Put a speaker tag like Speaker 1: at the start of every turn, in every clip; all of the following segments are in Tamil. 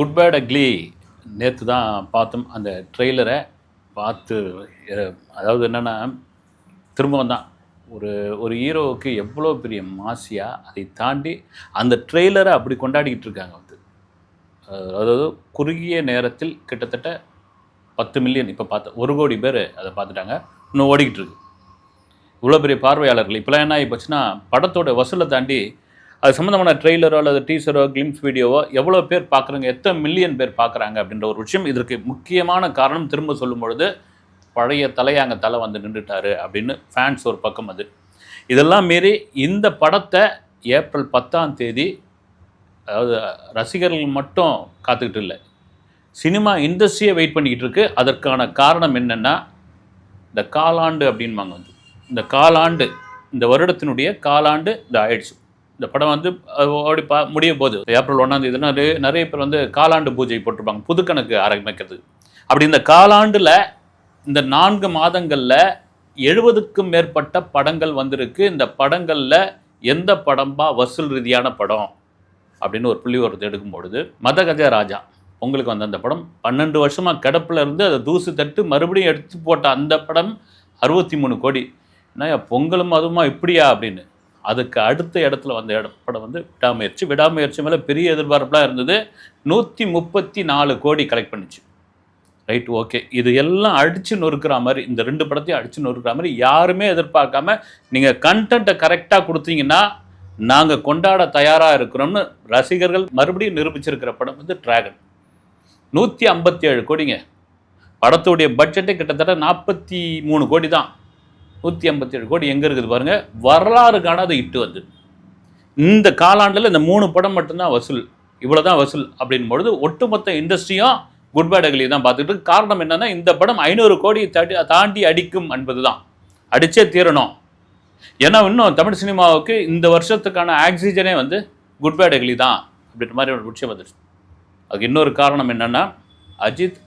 Speaker 1: குட் பேட் அக்லி நேற்று தான் பார்த்தோம். அந்த ட்ரெய்லரை பார்த்து அதாவது என்னென்னா திரும்பவும் தான் ஒரு ஒரு ஹீரோவுக்கு எவ்வளோ பெரிய மாசியாக அதை தாண்டி அந்த ட்ரெய்லரை அப்படி கொண்டாடிக்கிட்டு இருக்காங்க வந்து. அதாவது குறுகிய நேரத்தில் கிட்டத்தட்ட பத்து மில்லியன் இப்போ பார்த்து ஒரு கோடி பேர் அதை பார்த்துட்டாங்க. இன்னும் ஓடிக்கிட்டு இருக்கு. இவ்வளோ பெரிய பார்வையாளர்கள். இப்போலாம் என்ன ஆகி போச்சுன்னா படத்தோட வசூலை தாண்டி அது சம்மந்தமான ட்ரெய்லரோ அல்லது டீசரோ கிளிம்ஸ் வீடியோவோ எவ்வளோ பேர் பார்க்குறாங்க எத்தனை மில்லியன் பேர் பார்க்குறாங்க அப்படின்ற ஒரு விஷயம் இதற்கு முக்கியமான காரணம் திரும்ப சொல்லும் பொழுது பழைய தலையாங்க தலை வந்து நின்றுட்டாரு அப்படின்னு ஃபேன்ஸ் ஒரு பக்கம் அது. இதெல்லாம் மீறி இந்த படத்தை ஏப்ரல் பத்தாம் தேதி அதாவது ரசிகர்கள் மட்டும் காத்துக்கிட்டு இல்லை. சினிமா இண்டஸ்ட்ரியை வெயிட் பண்ணிக்கிட்டு இருக்கு. அதற்கான காரணம் என்னென்னா இந்த காலாண்டு அப்படின்பாங்க வந்து. இந்த காலாண்டு இந்த வருடத்தினுடைய காலாண்டு இந்த ஆயிடுச்சு இந்த படம் வந்து ஓடி பா முடிய போகுது ஏப்ரல் ஒன்றாம் தேதி நிறைய நிறைய பேர் வந்து காலாண்டு பூஜை போட்டிருப்பாங்க புதுக்கணக்கு ஆரம்பிக்கிறது. அப்படி இந்த காலாண்டில் இந்த நான்கு மாதங்களில் எழுபதுக்கும் மேற்பட்ட படங்கள் வந்திருக்கு. இந்த படங்களில் எந்த படம்பா வசூல் ரீதியான படம்? அப்படின்னு ஒரு புள்ளி ஒருத்தர் எடுக்கும்பொழுது மதகஜ ராஜா உங்களுக்கு வந்த அந்த படம் பன்னெண்டு வருஷமாக கிடப்பில் இருந்து அதை தூசு தட்டு மறுபடியும் எடுத்து போட்ட அந்த படம் அறுபத்தி மூணு கோடி. என்ன பொங்கலும் அதுமா இப்படியா அப்படின்னு. அதுக்கு அடுத்த இடத்துல வந்த படம் வந்து விடாமுயற்சி. விடாமுயற்சி மேலே பெரிய எதிர்பார்ப்புலாம் இருந்தது. நூற்றி முப்பத்தி நாலு கோடி கலெக்ட் பண்ணுச்சு. ரைட் ஓகே இது எல்லாம் அடித்து நொறுக்கிற மாதிரி இந்த ரெண்டு படத்தையும் அடித்து நொறுக்கிற மாதிரி யாருமே எதிர்பார்க்காம நீங்கள் கண்டென்ட்டை கரெக்டாக கொடுத்தீங்கன்னா நாங்கள் கொண்டாட தயாராக இருக்கிறோம்னு ரசிகர்கள் மறுபடியும் நிரூபிச்சிருக்கிற படம் வந்து டிராகன் நூற்றி ஐம்பத்தி ஏழு கோடிங்க. படத்துடைய பட்ஜெட்டே கிட்டத்தட்ட நாற்பத்தி மூணு கோடி தான். நூற்றி ஐம்பத்தி ஏழு கோடி எங்கே இருக்குது பாருங்கள் வரலாறு காணாத இட்டு வந்து இந்த காலாண்டில் இந்த மூணு படம் மட்டும்தான் வசூல். இவ்வளோ தான் வசூல் அப்படின் பொழுது ஒட்டுமொத்த இண்டஸ்ட்ரியும் குட் பேட் அகலி தான் பார்த்துட்டு காரணம் என்னன்னா இந்த படம் ஐநூறு கோடி தாண்டி தாண்டி அடிக்கும் என்பது தான் அடித்தே தீரணும். ஏன்னா இன்னும் தமிழ் சினிமாவுக்கு இந்த வருஷத்துக்கான ஆக்சிஜனே வந்து குட் பேட் அகலி தான் அப்படின்ற மாதிரி ஒரு விஷயம் வந்துடுச்சு அதுக்கு இன்னொரு காரணம் என்னென்னா அஜித்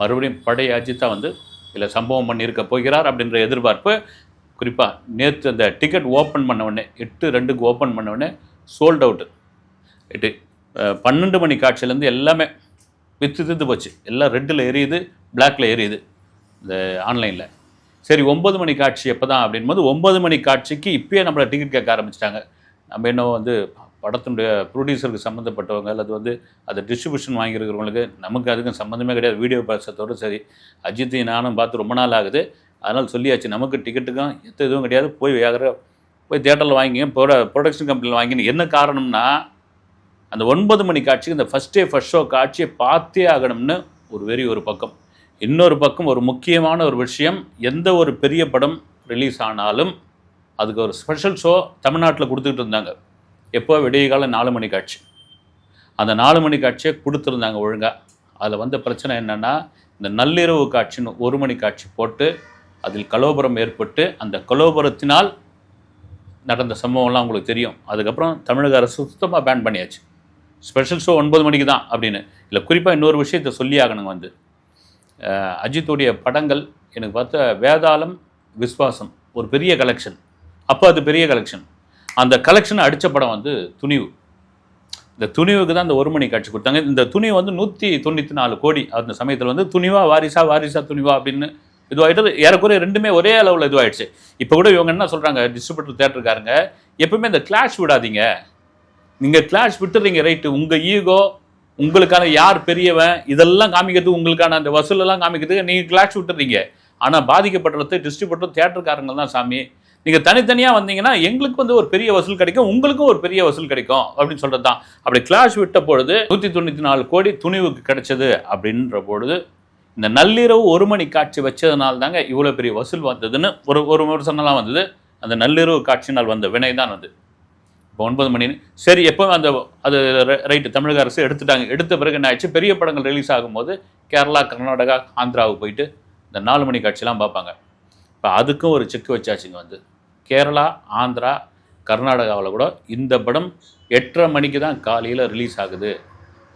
Speaker 1: மறுபடியும் படை அஜித்தாக வந்து இல்லை சம்பவம் பண்ணியிருக்க போகிறார் அப்படின்ற எதிர்பார்ப்பு குறிப்பாக நேற்று அந்த டிக்கெட் ஓப்பன் பண்ண உடனே எட்டு ரெண்டுக்கு ஓப்பன் பண்ண உடனே சோல்ட் அவுட்டு எட்டு பன்னெண்டு மணி காட்சியிலேருந்து எல்லாமே வித்து தித்து போச்சு. எல்லாம் ரெட்டில் எரியுது பிளாக்ல எரியுது இந்த ஆன்லைனில் சரி ஒம்பது மணி காட்சி எப்போ தான் அப்படின்போது ஒம்பது மணி காட்சிக்கு இப்பயே நம்மளை டிக்கெட் கேட்க ஆரம்பிச்சிட்டாங்க. நம்ம என்ன வந்து படத்தினுடைய ப்ரொடியூசருக்கு சம்மந்தப்பட்டவங்க அல்லது வந்து அதை டிஸ்ட்ரிபியூஷன் வாங்கியிருக்கிறவங்களுக்கு நமக்கு அதுக்கும் சம்மந்தமே கிடையாது. வீடியோ பேசுறதோடு சரி அஜித்தையும் நானும் பார்த்து ரொம்ப நாள் ஆகுது. அதனால் சொல்லியாச்சு நமக்கு டிக்கெட்டுக்கும் எத்த இதுவும் கிடையாது. போய் வேகிற போய் தேட்டரில் வாங்கி ப்ரொட ப்ரொடக்ஷன் கம்பெனியில் வாங்கினு என்ன காரணம்னா அந்த ஒன்பது மணி காட்சிக்கு இந்த ஃபஸ்ட் டே ஃபஸ்ட் ஷோ காட்சியை பார்த்தே ஆகணும்னு ஒரு வெறி ஒரு பக்கம். இன்னொரு பக்கம் ஒரு முக்கியமான ஒரு விஷயம் எந்த ஒரு பெரிய படம் ரிலீஸ் ஆனாலும் அதுக்கு ஒரு ஸ்பெஷல் ஷோ தமிழ்நாட்டில் கொடுத்துக்கிட்டு இருந்தாங்க. எப்போ விடிய காலம் நாலு மணி காட்சி அந்த நாலு மணி காட்சியை கொடுத்துருந்தாங்க ஒழுங்காக அதில் வந்த பிரச்சனை என்னென்னா இந்த நள்ளிரவு காட்சின்னு ஒரு மணி காட்சி போட்டு அதில் கலோபரம் ஏற்பட்டு அந்த கலோபரத்தினால் நடந்த சம்பவம்லாம் உங்களுக்கு தெரியும். அதுக்கப்புறம் தமிழக அரசு சுத்தமாக பேன் பண்ணியாச்சு. ஸ்பெஷல் ஷோ ஒன்பது மணிக்கு தான் அப்படின்னு. இல்லை குறிப்பாக இன்னொரு விஷயத்தை சொல்லி ஆகணுங்க வந்து. அஜித்துடைய படங்கள் எனக்கு பார்த்தா வேதாளம் விஸ்வாசம் ஒரு பெரிய கலெக்ஷன் அப்போ அது பெரிய கலெக்ஷன் அந்த கலெக்ஷனை அடித்த படம் வந்து துணிவு. இந்த துணிவுக்கு தான் இந்த ஒரு மணி காட்சி கொடுத்தாங்க. இந்த துணிவு வந்து நூற்றி தொண்ணூற்றி நாலு கோடி. அந்த சமயத்தில் வந்து துணிவா வாரிசா வாரிசா துணிவா அப்படின்னு இதுவாகிட்டு ஏறக்குறைய ரெண்டுமே ஒரே அளவில் இதுவாயிடுச்சு. இப்போ கூட இவங்க என்ன சொல்கிறாங்க டிஸ்ட்ரிபியூட்டர் தேட்டருக்காரங்க எப்பவுமே இந்த கிளாஷ் விடாதீங்க. நீங்கள் கிளாஷ் விட்டுறீங்க ரைட்டு உங்கள் ஈகோ உங்களுக்கான யார் பெரியவன் இதெல்லாம் காமிக்கிறது உங்களுக்கான அந்த வசூலெல்லாம் காமிக்கிறதுக்கு நீங்கள் கிளாஷ் விட்டுறீங்க. ஆனால் பாதிக்கப்படுறது டிஸ்ட்ரிபியூட்டர் தேட்டருக்காரங்க தான் சாமி. நீங்கள் தனித்தனியாக வந்தீங்கன்னா எங்களுக்கு வந்து ஒரு பெரிய வசூல் கிடைக்கும் உங்களுக்கும் ஒரு பெரிய வசூல் கிடைக்கும் அப்படின்னு சொல்கிறது தான் அப்படி கிளாஷ் விட்ட பொழுது நூற்றி தொண்ணூற்றி நாலு கோடி துணிவுக்கு கிடைச்சது அப்படின்ற பொழுது இந்த நள்ளிரவு ஒரு மணி காட்சி வச்சதுனால தாங்க இவ்வளோ பெரிய வசூல் வந்ததுன்னு ஒரு ஒரு வருஷம்லாம் வந்தது. அந்த நள்ளிரவு காட்சினால் வந்த வினை தான் அது. இப்போ ஒன்பது மணின்னு சரி எப்போ அந்த அது ரைட்டு தமிழக அரசு எடுத்துட்டாங்க. எடுத்த பிறகு என்ன ஆயிடுச்சு? பெரிய படங்கள் ரிலீஸ் ஆகும்போது கேரளா கர்நாடகா ஆந்திராவுக்கு போயிட்டு இந்த நாலு மணி காட்சிலாம் பார்ப்பாங்க. இப்போ அதுக்கும் ஒரு செக் வச்சாச்சுங்க வந்து. கேரளா ஆந்திரா கர்நாடகாவில் கூட இந்த படம் எட்டரை மணிக்கு தான் காலையில் ரிலீஸ் ஆகுது.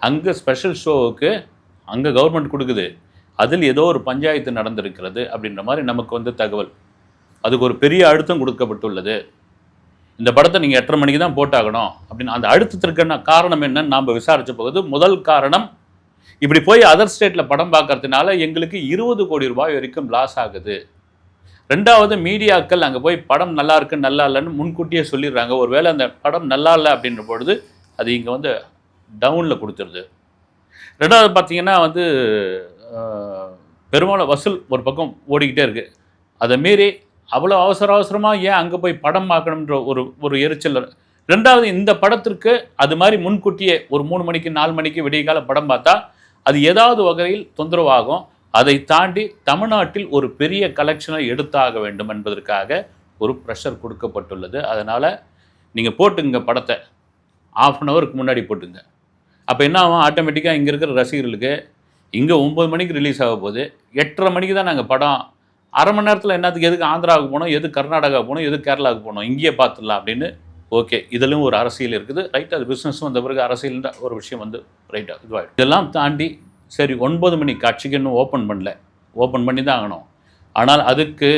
Speaker 1: அங்கே ஸ்பெஷல் ஷோவுக்கு அங்கே கவர்மெண்ட் கொடுக்குது. அதில் ஏதோ ஒரு பஞ்சாயத்து நடந்திருக்கிறது அப்படின்ற மாதிரி நமக்கு வந்து தகவல். அதுக்கு ஒரு பெரிய அழுத்தம் கொடுக்கப்பட்டுள்ளது. இந்த படத்தை நீங்கள் எட்டரை மணிக்கு தான் போட்டாகணும் அப்படின்னு அந்த அழுத்தத்திற்கான காரணம் என்னன்னு நாம் விசாரித்த போகுது முதல் காரணம் இப்படி போய் அதர் ஸ்டேட்டில் படம் பார்க்கறதுனால எங்களுக்கு இருபது கோடி ரூபாய் வரைக்கும் லாஸ் ஆகுது. ரெண்டாவது மீடியாக்கள் அங்கே போய் படம் நல்லா இருக்கு நல்லா இல்லைன்னு முன்கூட்டியே சொல்லிடுறாங்க. ஒருவேளை அந்த படம் நல்லா இல்லை அப்படின்ற பொழுது அது இங்கே வந்து டவுனில் கொடுத்துருது. ரெண்டாவது பார்த்தீங்கன்னா வந்து பெரும்பாலும் வசூல் ஒரு பக்கம் ஓடிக்கிட்டே இருக்குது அதை மீறி அவ்வளோ அவசர அவசரமாக ஏன் அங்கே போய் படம் பார்க்கணுன்ற ஒரு ஒரு எரிச்சல் ரெண்டாவது இந்த படத்திற்கு அது மாதிரி முன்கூட்டியே ஒரு மூணு மணிக்கு நாலு மணிக்கு விடியகால படம் பார்த்தா அது ஏதாவது வகையில் தொந்தரவாகும். அதை தாண்டி தமிழ்நாட்டில் ஒரு பெரிய கலெக்ஷனை எடுத்தாக வேண்டும் என்பதற்காக ஒரு ப்ரெஷர் கொடுக்கப்பட்டுள்ளது. அதனால் நீங்கள் போட்டுங்க படத்தை. ஆஃப் அன் ஹவருக்கு முன்னாடி போட்டுங்க அப்போ என்ன ஆகும்? ஆட்டோமேட்டிக்காக இங்கே இருக்கிற ரசிகர்களுக்கு இங்கே ஒம்பது மணிக்கு ரிலீஸ் ஆக போகுது. எட்டரை மணிக்கு தான் நாங்கள் படம். அரை மணி நேரத்தில் என்னத்துக்கு எதுக்கு ஆந்திராவுக்கு போகணும்? எது கர்நாடகா போகணும்? எது கேரளாவுக்கு போகணும்? இங்கேயே பார்த்துடலாம் அப்படின்னு. ஓகே இதிலும் ஒரு அரசியல் இருக்குது. ரைட் அது பிஸ்னஸ் வந்த பிறகு அரசியல்ன்ற ஒரு விஷயம் வந்து ரைட்டாக இதுவாகிடும் இதெல்லாம் தாண்டி சரி ஒன்பது மணி காட்சிக்கு இன்னும் ஓப்பன் பண்ணல. ஓப்பன் பண்ணி தான் ஆகணும். ஆனால் அதுக்கு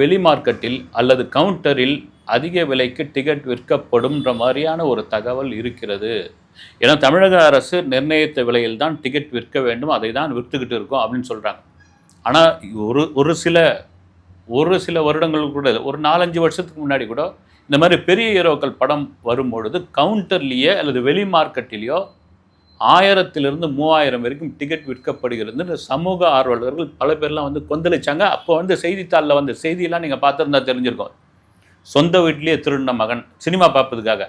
Speaker 1: வெளி மார்க்கெட்டில் அல்லது கவுண்டரில் அதிக விலைக்கு டிக்கெட் விற்கப்படும்ன்ற மாதிரியான ஒரு தகவல் இருக்கிறது. ஏன்னா தமிழக அரசு நிர்ணயித்த விலையில் தான் டிக்கெட் விற்க வேண்டும். அதை தான் விற்றுக்கிட்டு இருக்கோம் அப்படின்னு சொல்கிறாங்க ஆனால் ஒரு ஒரு சில ஒரு சில வருடங்களுக்கு கூட ஒரு நாலஞ்சு வருஷத்துக்கு முன்னாடி கூட இந்த மாதிரி பெரிய ஹீரோக்கள் படம் வரும்பொழுது கவுண்டர்லேயே அல்லது வெளி மார்க்கெட்டிலேயோ ஆயிரத்திலிருந்து மூவாயிரம் வரைக்கும் டிக்கெட் விற்கப்படுகிறது இந்த சமூக ஆர்வலர்கள் பல பேர்லாம் வந்து கொந்தளிச்சாங்க. அப்போ வந்து செய்தித்தாளில் வந்த செய்தியெல்லாம் நீங்கள் பார்த்துருந்தா தெரிஞ்சிருக்கோம். சொந்த வீட்டிலேயே திருடின மகன் சினிமா பார்ப்பதுக்காக.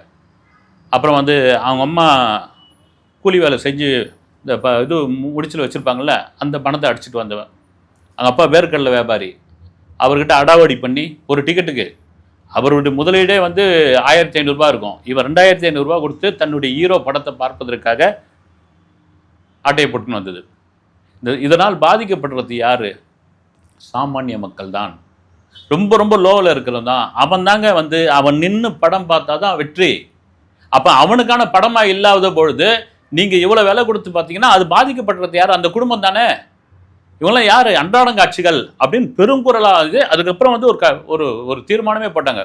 Speaker 1: அப்புறம் வந்து அவங்க அம்மா கூலி வேலை செஞ்சு இந்த ப இது முடிச்சில் வச்சுருப்பாங்கள்ல அந்த பணத்தை அடிச்சிட்டு வந்தவன். அவங்க அப்பா வேர்க்கடலை வியாபாரி. அவர்கிட்ட அடாவடி பண்ணி ஒரு டிக்கெட்டுக்கு அவருடைய முதலீடே வந்து ஆயிரத்தி ஐநூறுரூபா இருக்கும். இவர் ரெண்டாயிரத்தி ஐநூறுரூவா கொடுத்து தன்னுடைய ஹீரோ படத்தை பார்ப்பதற்காக ஆட்டையை போட்டுன்னு வந்தது. இந்த இதனால் பாதிக்கப்படுறது யார்? சாமானிய மக்கள் தான் ரொம்ப ரொம்ப லோவில் இருக்கிறவன் தான். அவன் தாங்க வந்து அவன் நின்று படம் பார்த்தா தான் வெற்றி. அப்போ அவனுக்கான படமாக இல்லாத பொழுது நீங்கள் இவ்வளோ விலை கொடுத்து பார்த்தீங்கன்னா அது பாதிக்கப்படுறது யார்? அந்த குடும்பம் தானே. இவங்களாம் யார்? அன்றாடங்காட்சிகள் அப்படின்னு பெருங்குரலாகுது அதுக்கப்புறம் வந்து ஒரு க ஒரு ஒரு தீர்மானமே போட்டாங்க.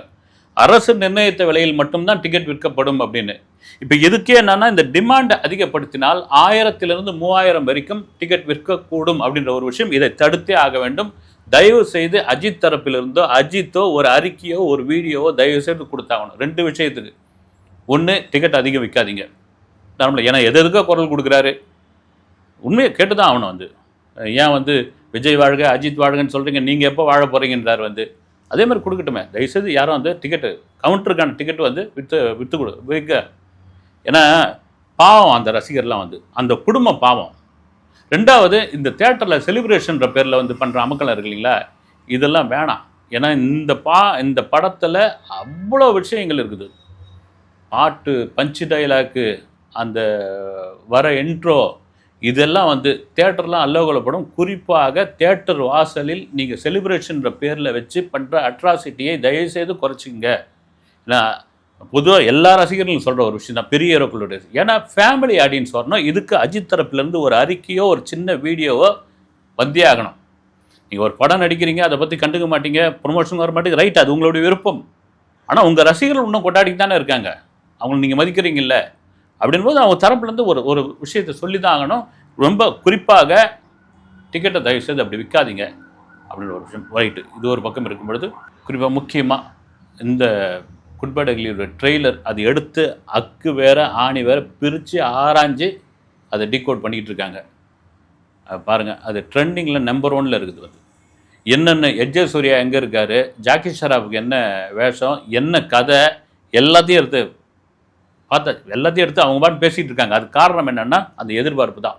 Speaker 1: அரசு நிர்ணயித்த விலையில் மட்டும்தான் டிக்கெட் விற்கப்படும் அப்படின்னு. இப்போ எதுக்கே என்னன்னா இந்த டிமாண்ட் அதிகப்படுத்தினால் ஆயிரத்திலிருந்து மூவாயிரம் வரைக்கும் டிக்கெட் விற்கக்கூடும் அப்படின்ற ஒரு விஷயம் இதை தடுத்தே ஆக வேண்டும். தயவு செய்து அஜித் தரப்பிலிருந்தோ அஜித்தோ ஒரு அறிக்கையோ ஒரு வீடியோவோ தயவு செய்து கொடுத்தாகணும். ரெண்டு விஷயத்துக்கு. ஒன்று டிக்கெட் அதிகம் விற்காதீங்க. நார்மலாக ஏன்னா எது எதுக்கோ குரல் கொடுக்குறாரு. உண்மையை கேட்டு தான் ஆகணும் வந்து. ஏன் வந்து விஜய் வாழ்க அஜித் வாழ்கன்னு சொல்கிறீங்க நீங்கள் எப்போ வாழ போகிறீங்கன்றார் வந்து. அதே மாதிரி கொடுக்கட்டுமே. தயவுசெய்து யாரும் வந்து டிக்கெட்டு கவுண்டருக்கான டிக்கெட் வந்து விற்று விற்று கொடு விற்க ஏன்னா பாவம் அந்த ரசிகர்லாம் வந்து அந்த குடும்பம் பாவம். ரெண்டாவது இந்த தேட்டரில் செலிப்ரேஷன்ற பேரில் வந்து பண்ணுற அமக்கலம் இருக்கு இல்லைங்களா? இதெல்லாம் வேணாம். ஏன்னா இந்த பா இந்த படத்தில் அவ்வளோ விஷயங்கள் இருக்குது. பாட்டு பஞ்சு டைலாக்கு அந்த வர என்ட்ரோ இதெல்லாம் வந்து தேட்டர்லாம் அல்லோகலப்படும். குறிப்பாக தேட்டர் வாசலில் நீங்கள் செலிப்ரேஷன்ற பேரில் வச்சு பண்ணுற அட்ராசிட்டியை தயவுசெய்து குறைச்சிங்க ஏன்னா பொதுவாக எல்லா ரசிகர்களும் சொல்கிற ஒரு விஷயம் தான் பெரிய ஹீரோக்களுடைய ஏன்னா ஃபேமிலி ஆடியன்ஸ் வரணும். இதுக்கு அஜித் தரப்புலேருந்து ஒரு அறிக்கையோ ஒரு சின்ன வீடியோவோ வந்தே ஆகணும். நீங்கள் ஒரு படம் நடிக்கிறீங்க அதை பற்றி கண்டுக்க மாட்டீங்க ப்ரொமோஷன் வர மாட்டேங்க ரைட் அது உங்களுடைய விருப்பம். ஆனால் உங்கள் ரசிகர்கள் இன்னும் கொண்டாடிட்டு தானே இருக்காங்க. அவங்களை நீங்கள் மதிக்கிறீங்கல்ல. அப்படின்போது அவங்க தரப்புலேருந்து ஒரு ஒரு விஷயத்தை சொல்லி தான் ஆகணும். ரொம்ப குறிப்பாக டிக்கெட்டை தயவு செய்து அப்படி விற்காதீங்க. அப்படின்ற ஒரு விஷயம். ரைட்டு இது ஒரு பக்கம் இருக்கும் பொழுது குறிப்பாக முக்கியமாக இந்த குட்படகளியோட ட்ரெய்லர் அது எடுத்து அக்கு வேற ஆணி வேற பிரித்து ஆராய்ஞ்சு அதை டிகோட் பண்ணிக்கிட்டு இருக்காங்க. பாருங்கள் அது ட்ரெண்டிங்கில் நம்பர் ஒனில் இருக்குது அது என்னென்ன எஜ்ஜே சூர்யா எங்கே இருக்கார்? ஜாக்கி ஷராஃபுக்கு என்ன வேஷம்? என்ன கதை? எல்லாத்தையும் எடுத்து பார்த்தா எல்லாத்தையும் எடுத்து அவங்க பாட்டு பேசிகிட்டு இருக்காங்க. அது காரணம் என்னென்னா அந்த எதிர்பார்ப்பு தான்.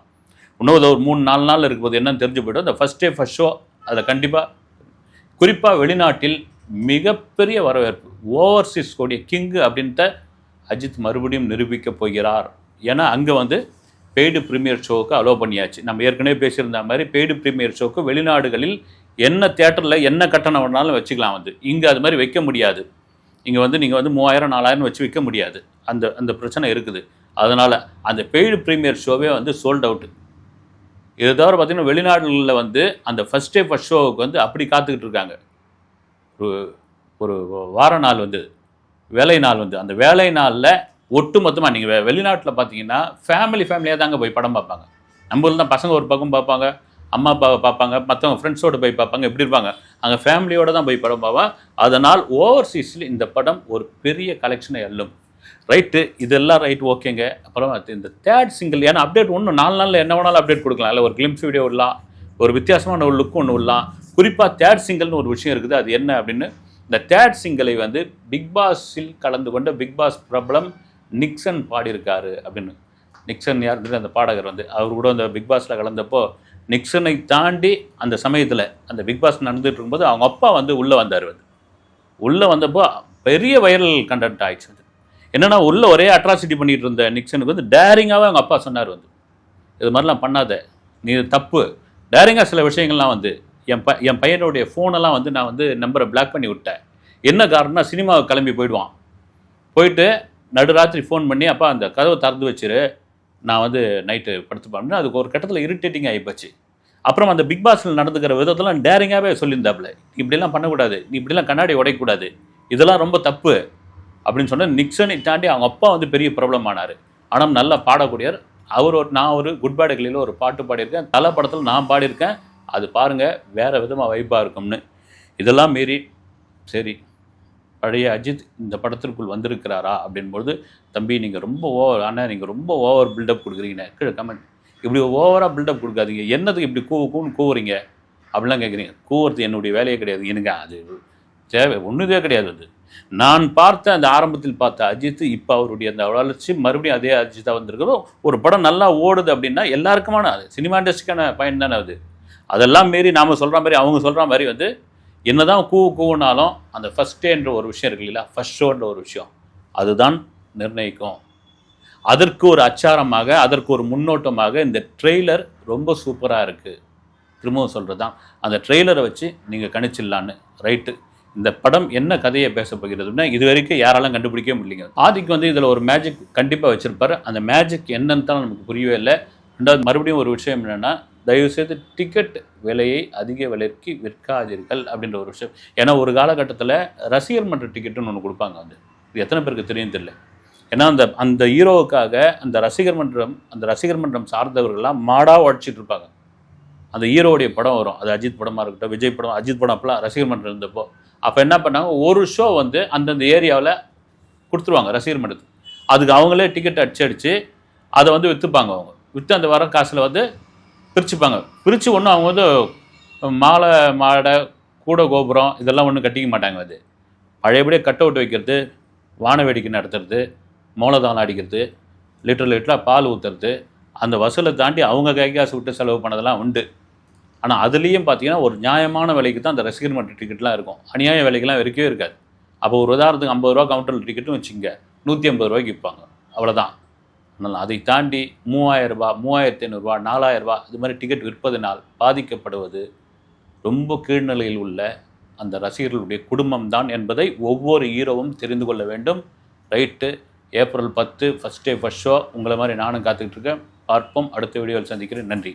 Speaker 1: இன்னும் ஒரு மூணு நாலு நாள் இருக்கும்போது என்னன்னு தெரிஞ்சு போய்டும். அந்த ஃபஸ்ட் டே ஃபஸ்ட் ஷோ அதில் கண்டிப்பாக குறிப்பாக வெளிநாட்டில் மிகப்பெரிய வரவேற்பு. ஓவர்சீஸ் கூடிய கிங்கு அப்படின்ட்ட அஜித் மறுபடியும் நிரூபிக்க போகிறார். ஏன்னா அங்கே வந்து பெய்டு ப்ரீமியர் ஷோவுக்கு அலோவ் பண்ணியாச்சு. நம்ம ஏற்கனவே பேசியிருந்த மாதிரி பெய்டு ப்ரீமியர் ஷோவுக்கு வெளிநாடுகளில் என்ன தேட்டரில் என்ன கட்டணம் வேணாலும் வச்சுக்கலாம் வந்து. இங்கே அது மாதிரி வைக்க முடியாது. இங்கே வந்து நீங்கள் வந்து மூவாயிரம் நாலாயிரம் வச்சு விற்க முடியாது. அந்த அந்த பிரச்சனை இருக்குது. அதனால் அந்த பெய்டு ப்ரீமியர் ஷோவே வந்து சோல்ட் அவுட்டு இது தவிர பார்த்தீங்கன்னா வெளிநாடுகளில் வந்து அந்த ஃபஸ்ட் டே ஃபஸ்ட் ஷோவுக்கு வந்து அப்படி காத்துக்கிட்டு இருக்காங்க. ஒரு ஒரு வார நாள் வந்து வேலை நாள் வந்து அந்த வேலை நாளில் ஒட்டு மொத்தமாக நீங்கள் வெளிநாட்டில் பார்த்தீங்கன்னா ஃபேமிலி ஃபேமிலியாக தாங்க போய் படம் பார்ப்பாங்க நம்ம ஊர்ல தான் பசங்க ஒரு பக்கம் பார்ப்பாங்க அம்மா அப்பாவை பார்ப்பாங்க மற்றவங்க ஃப்ரெண்ட்ஸோடு போய் பார்ப்பாங்க எப்படி இருப்பாங்க. அங்கே ஃபேமிலியோடு தான் போய் படம் பார்ப்பாங்க அதனால் ஓவர்சீஸில் இந்த படம் ஒரு பெரிய கலெக்ஷனை எல்லும் ரைட்டு இதெல்லாம் ரைட் ஓகேங்க அப்புறம் இந்த தேர்ட் சிங்கிள் ஏன்னா அப்டேட் ஒன்று நாலு நாளில் என்ன வேணாலும் அப்டேட் கொடுக்கலாம். இல்லை ஒரு கிளிம்ஸ் வீடியோ விடலாம். ஒரு வித்தியாசமான ஒரு லுக் ஒன்று விடலாம் குறிப்பாக தேர்ட் சிங்கிள்னு ஒரு விஷயம் இருக்குது. அது என்ன அப்படின்னு இந்த தேர்ட் சிங்கிளை வந்து பிக் பாஸில் கலந்து கொண்ட பிக் பாஸ் பிரபலம் நிக்சன் பாடியிருக்காரு அப்படின்னு. நிக்சன் யார் அந்த பாடகர் வந்து. அவர் கூட அந்த பிக் பாஸில் கலந்தப்போ நிக்சனை தாண்டி அந்த சமயத்தில் அந்த பிக் பாஸ் நடந்துகிட்டு இருக்கும்போது அவங்க அப்பா வந்து உள்ளே வந்தார் வந்து. உள்ளே வந்தப்போ பெரிய வைரல் கண்டென்ட் ஆயிடுச்சு அது. என்னென்னா உள்ளே ஒரே அட்ராசிட்டி பண்ணிகிட்டு இருந்த நிக்சனுக்கு வந்து டேரிங்காகவே அவங்க அப்பா சொன்னார் வந்து. இது மாதிரிலாம் பண்ணாத. நீ தப்பு. டேரிங்காக சில விஷயங்கள்லாம் வந்து என் ப என் பையனுடைய ஃபோனெல்லாம் வந்து நான் வந்து நம்பரை பிளாக் பண்ணி விட்டேன். என்ன காரணம்னா சினிமாவுக்கு கிளம்பி போயிடுவான். போயிட்டு நடுராத்திரி ஃபோன் பண்ணி அப்பா அந்த கதவை திறந்து வச்சிரு. நான் வந்து நைட்டு படுத்துப்பான்னு அதுக்கு ஒரு கட்டத்தில் இரிட்டேட்டிங் ஆகிப்போச்சு அப்புறம் அந்த பிக் பாஸில் நடந்துக்கிற விதத்தெல்லாம் டேரிங்காகவே சொல்லியிருந்தாப்புல. இப்படிலாம் பண்ணக்கூடாது. நீ இப்படிலாம் கண்ணாடி உடையக்கூடாது இதெல்லாம் ரொம்ப தப்பு. அப்படின்னு சொன்ன நிக்சனை தாண்டி அவங்க அப்பா வந்து பெரிய ப்ராப்ளம் ஆனார். ஆனால் நல்லா பாடக்கூடியவர் அவர் ஒரு நான் ஒரு குட் பேடுகளில் ஒரு பாட்டு பாடியிருக்கேன். தலை படத்தில் நான் பாடியிருக்கேன். அது பாருங்கள் வேறு விதமாக வைப்பாக இருக்கும்னு. இதெல்லாம் மீறி சரி பழைய அஜித் இந்த படத்திற்குள் வந்திருக்கிறாரா அப்படின்பொழுது தம்பி நீங்கள் ரொம்ப ஓவர் ஆனால் நீங்கள் ரொம்ப ஓவர் பில்டப் கொடுக்குறீங்க. கீழே கமெண்ட் இப்படி ஓவராக பில்டப் கொடுக்காதீங்க. என்னதுக்கு இப்படி கூவு கூன்னு கூவுறீங்க? அப்படிலாம் கேட்குறீங்க கூவுறது என்னுடைய வேலையே கிடையாது. எனக்கு அது தேவை ஒன்றுதே கிடையாது அது. நான் பார்த்த அந்த ஆரம்பத்தில் பார்த்த அஜித் இப்போ அவருடைய அந்த வளர்ச்சி மறுபடியும் அதே அஜித்தாக வந்திருக்கிறோம் ஒரு படம் நல்லா ஓடுது அப்படின்னா எல்லாருக்குமான அது. சினிமா இண்டஸ்ட்ரிக்கான பயன் தானே அது. அதெல்லாம் மீறி நாம் சொல்கிற மாதிரி அவங்க சொல்கிற மாதிரி வந்து என்னதான் கூ கூவுனாலும் அந்த ஃபஸ்ட் டேன்ற ஒரு விஷயம் இருக்கு இல்லையா? ஃபஸ்ட் ஷோன்ற ஒரு விஷயம். அதுதான் நிர்ணயிக்கும். அதற்கு ஒரு அச்சாரமாக அதற்கு ஒரு முன்னோட்டமாக இந்த ட்ரெய்லர் ரொம்ப சூப்பராக இருக்குது திரும்பவும் சொல்கிறது தான் அந்த ட்ரெய்லரை வச்சு நீங்கள் கணிச்சிடலான்னு. ரைட்டு. இந்த படம் என்ன கதையை பேச போகிறதுனா இது வரைக்கும் யாராலும் கண்டுபிடிக்கவே முடியலைங்க. ஆதிக்கு வந்து இதில் ஒரு மேஜிக் கண்டிப்பாக வச்சிருப்பார். அந்த மேஜிக் என்னன்னு தான் நமக்கு புரியவே இல்லை. ரெண்டாவது மறுபடியும் ஒரு விஷயம் என்னென்னா தயவுசெய்து டிக்கெட் விலையை அதிக விலைக்கு விற்காதீர்கள் அப்படின்ற ஒரு விஷயம். ஏன்னா ஒரு காலகட்டத்தில் ரசிகர் மன்ற டிக்கெட்டுன்னு ஒன்று கொடுப்பாங்க வந்து. இது எத்தனை பேருக்கு தெரியும் தெரியல. ஏன்னா அந்த அந்த ஹீரோவுக்காக அந்த ரசிகர் மன்றம் அந்த ரசிகர் மன்றம் சார்ந்தவர்கள்லாம் மாடாக உழைச்சிட்டு இருப்பாங்க. அந்த ஹீரோடைய படம் வரும். அது அஜித் படமாக இருக்கட்டும் விஜய் படம் அஜித் படம் அப்பெல்லாம் ரசிகர் மன்றம் இருந்தப்போ. அப்போ என்ன பண்ணாங்க? ஒரு ஷோ வந்து அந்தந்த ஏரியாவில் கொடுத்துருவாங்க ரசிகர் மன்றத்துக்கு. அதுக்கு அவங்களே டிக்கெட் அடிச்சு அடிச்சு அதை வந்து விற்றுப்பாங்க அவங்க. விற்று அந்த வர காசில் வந்து பிரிச்சுப்பாங்க. பிரித்து ஒன்றும் அவங்க வந்து மாலை மாடை கூட கோபுரம் இதெல்லாம் ஒன்றும் கட்டிக்க மாட்டாங்க அது. பழையபடியே கட் அவுட் வைக்கிறது வான வேடிக்கை நடத்துறது மூலதானம் அடிக்கிறது லிட்டர் லிட்டராக பால் ஊற்றுறது அந்த வசூலை தாண்டி அவங்க கை காசு விட்டு செலவு பண்ணதெல்லாம் உண்டு. ஆனால் அதுலேயும் பார்த்தீங்கன்னா ஒரு நியாயமான விலைக்கு தான் அந்த ரசிகர் மன்ற டிக்கெட்லாம் இருக்கும். அநியாய விலைக்கெல்லாம் வரைக்கும் இருக்காது. அப்போ ஒரு உதாரணத்துக்கு ஐம்பது ரூபா கவுண்டரில் டிக்கெட்டும் வச்சுங்க நூற்றி ஐம்பது ரூபாய்க்கு விற்பாங்க. அவ்வளோதான் ஆனால் அதை தாண்டி மூவாயிரரூபா மூவாயிரத்தி ஐநூறுரூவா நாலாயிரரூபா இது மாதிரி டிக்கெட் விற்பதினால் பாதிக்கப்படுவது ரொம்ப கீழ்நிலையில் உள்ள அந்த ரசிகர்களுடைய குடும்பம் தான் என்பதை ஒவ்வொரு ஹீரோவும் தெரிந்து கொள்ள வேண்டும். ரைட்டு ஏப்ரல் பத்து ஃபஸ்ட் டே ஃபஸ்ட் ஷோ உங்களை மாதிரி நானும் காத்துக்கிட்டு இருக்கேன். பார்ப்போம். அடுத்த வீடியோவில் சந்திக்கிறேன். நன்றி.